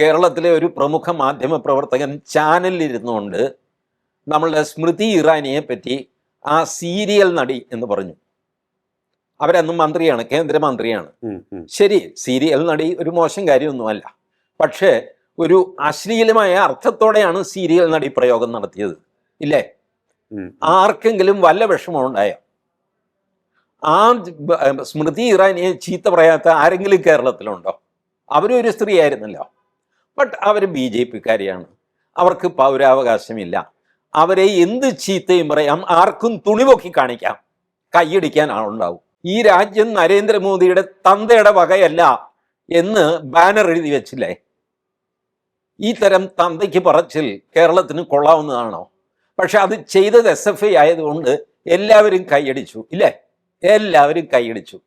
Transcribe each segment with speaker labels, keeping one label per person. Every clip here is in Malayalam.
Speaker 1: കേരളത്തിലെ ഒരു പ്രമുഖ മാധ്യമ പ്രവർത്തകൻ ചാനലിലിരുന്നുകൊണ്ട് നമ്മളുടെ സ്മൃതി ഇറാനിയെ പറ്റി ആ സീരിയൽ നടി എന്ന് പറഞ്ഞു. അവരന്ന് മന്ത്രിയാണ് കേന്ദ്രമന്ത്രിയാണ്. ശരി സീരിയൽ നടി ഒരു മോശം കാര്യമൊന്നുമല്ല. പക്ഷേ ഒരു അശ്ലീലമായ അർത്ഥത്തോടെയാണ് സീരിയൽ നടി പ്രയോഗം നടത്തിയത്. ഇല്ലേ? ആർക്കെങ്കിലും വല്ല വിഷമമുണ്ടായോ ആ സ്മൃതി ഇറാനിയെ ചീത്ത പറയാത്ത ആരെങ്കിലും കേരളത്തിലുണ്ടോ? അവരും ഒരു സ്ത്രീ ആയിരുന്നല്ലോ ബട്ട് അവർ ബി ജെ പിക്കാരിയാണ്. അവർക്ക് പൗരാവകാശമില്ല. അവരെ എന്ത് ചീത്തയും പറയാം ആർക്കും തുണിപൊക്കി കാണിക്കാം കൈയടിക്കാൻ ആളുണ്ടാവും ഈ രാജ്യം നരേന്ദ്രമോദിയുടെ തന്തയുടെ വകയല്ല എന്ന് ബാനർ എഴുതി വെച്ചില്ലേ? ഈ തരം തന്തയ്ക്ക് പറച്ചിൽ കേരളത്തിന് കൊള്ളാവുന്നതാണോ? പക്ഷെ അത് ചെയ്തത് എസ് എഫ് ഐ ആയതുകൊണ്ട് എല്ലാവരും കൈയടിച്ചു ഇല്ലേ? എല്ലാവരും കൈയടിച്ചു.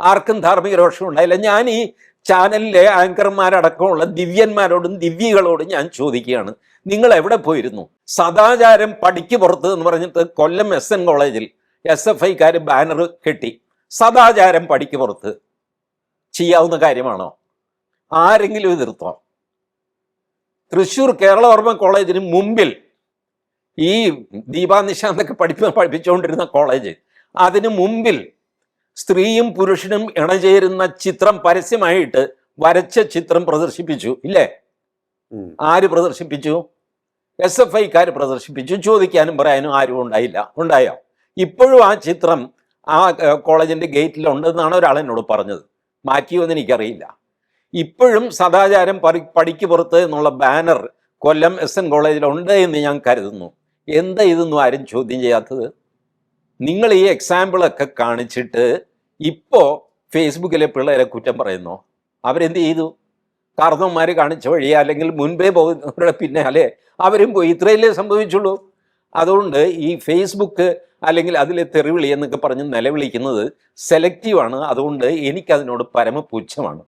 Speaker 1: ആർക്കും ധാർമ്മിക രോഷം ഉണ്ടായില്ല. ഞാൻ ഈ ചാനലിലെ ആങ്കർമാരടക്കമുള്ള ദിവ്യന്മാരോടും ദിവ്യകളോടും ഞാൻ ചോദിക്കുകയാണ്. നിങ്ങൾ എവിടെ പോയിരുന്നു? സദാചാരം പടിക്ക് പുറത്ത് എന്ന് പറഞ്ഞിട്ട് കൊല്ലം എസ് എൻ കോളേജിൽ എസ് എഫ് ഐക്കാർ ബാനർ കെട്ടി. സദാചാരം പടിക്ക് പുറത്ത്. ചെയ്യാവുന്ന കാര്യമാണോ? ആരെങ്കിലും എതിർത്തോ? തൃശ്ശൂർ കേരളവർമ്മ കോളേജിന് മുമ്പിൽ ഈ ദീപാ പഠിപ്പ് പഠിപ്പ പഠിപ്പിച്ചുകൊണ്ടിരുന്ന കോളേജ് അതിന് മുമ്പിൽ സ്ത്രീയും പുരുഷനും ഇണചേരുന്ന ചിത്രം പരസ്യമായിട്ട് വരച്ച ചിത്രം പ്രദർശിപ്പിച്ചു ഇല്ലേ? ആര് പ്രദർശിപ്പിച്ചു? എസ് എഫ് ഐക്കാർ പ്രദർശിപ്പിച്ചു. ചോദിക്കാനും പറയാനും ആരും ഉണ്ടായില്ല. ഉണ്ടായോ? ഇപ്പോഴും ആ ചിത്രം ആ ഏഹ്, കോളേജിന്റെ ഗേറ്റിലുണ്ടെന്നാണ് ഒരാൾ എന്നോട് പറഞ്ഞത്. മാറ്റിയോ എന്ന് എനിക്കറിയില്ല. ഇപ്പോഴും സദാചാരം പറി പടിക്ക് പുറത്ത് എന്നുള്ള ബാനർ കൊല്ലം എസ് എൻ കോളേജിലുണ്ട് എന്ന് ഞാൻ കരുതുന്നു. എന്താ ഇതൊന്നും ആരും ചോദ്യം ചെയ്യാത്തത്? നിങ്ങൾ ഈ എക്സാമ്പിളൊക്കെ കാണിച്ചിട്ട് ഇപ്പോൾ ഫേസ്ബുക്കിലെ പിള്ളേരെ കുറ്റം പറയുന്നു? അവരെന്ത് ചെയ്തു? കാർന്നവന്മാർ കാണിച്ച വഴി അല്ലെങ്കിൽ മുൻപേ പോകുന്നവരുടെ പിന്നാലെ അവരും പോയി. ഇത്രയല്ലേ സംഭവിച്ചുള്ളൂ. അതുകൊണ്ട് ഈ ഫേസ്ബുക്ക് അല്ലെങ്കിൽ അതിലെ തെറിവിളി എന്നൊക്കെ പറഞ്ഞ് നിലവിളിക്കുന്നത് സെലക്റ്റീവാണ് അതുകൊണ്ട് എനിക്കതിനോട് പരമപുച്ഛമാണ്